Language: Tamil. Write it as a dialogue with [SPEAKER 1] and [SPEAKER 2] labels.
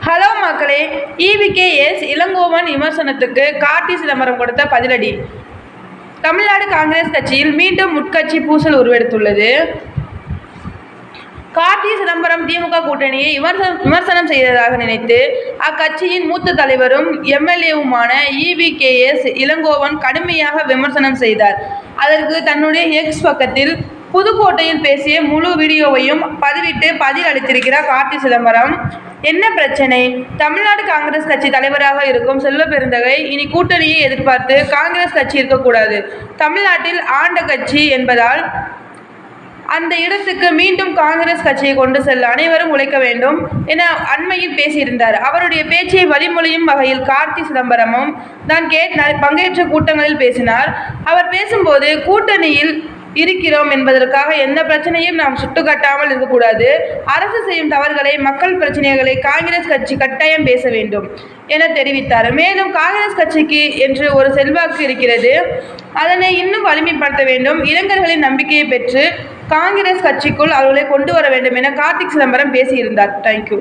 [SPEAKER 1] ஹலோ மக்களே இவிகேஎஸ் இளங்கோவன் விமர்சனத்துக்கு கார்த்தி சிதம்பரம் கொடுத்த பதிலடி. தமிழ்நாடு காங்கிரஸ் கட்சியில் மீண்டும் உட்கட்சி பூசல் உருவெடுத்துள்ளது. கார்த்தி சிதம்பரம் திமுக கூட்டணியை விமர்சனம் விமர்சனம் செய்ததாக நினைத்து அக்கட்சியின் மூத்த தலைவரும் எம்எல்ஏவுமான இவிகேஎஸ் இளங்கோவன் கடுமையாக விமர்சனம் செய்தார். அதற்கு தன்னுடைய எக்ஸ் பக்கத்தில் புதுக்கோட்டையில் பேசிய முழு வீடியோவையும் பதிவிட்டு பதில் அளித்திருக்கிறார் கார்த்தி சிதம்பரம். என்ன பிரச்சனை? தமிழ்நாடு காங்கிரஸ் கட்சி தலைவராக இருக்கும் செல்வ பெருந்தகை இனி கூட்டணியை எதிர்பார்த்து காங்கிரஸ் கட்சி இருக்கக்கூடாது. தமிழ்நாட்டில் ஆண்ட கட்சி என்பதால் அந்த இடத்துக்கு மீண்டும் காங்கிரஸ் கட்சியை கொண்டு செல்ல அனைவரும் உழைக்க வேண்டும் என அண்மையில் பேசியிருந்தார். அவருடைய பேச்சை வழிமொழியும் வகையில் கார்த்தி சிதம்பரமும் தான் கேட் பங்கேற்ற கூட்டங்களில் பேசினார். அவர் பேசும்போது கூட்டணியில் இருக்கிறோம் என்பதற்காக எந்த பிரச்சனையும் நாம் சுட்டுக்கட்டாமல் இருக்கக்கூடாது. அரசு செய்யும் தவறுகளை மக்கள் பிரச்சனைகளை காங்கிரஸ் கட்சி கட்டாயம் பேச வேண்டும் என தெரிவித்தார். மேலும் காங்கிரஸ் கட்சிக்கு என்று ஒரு செல்வாக்கு இருக்கிறது. அதனை இன்னும் வலிமைப்படுத்த வேண்டும். இளைஞர்களின் நம்பிக்கையை பெற்று காங்கிரஸ் கட்சிக்குள் அவர்களை கொண்டு வர வேண்டும் என கார்த்திக் சிதம்பரம் பேசியிருந்தார். தேங்க்யூ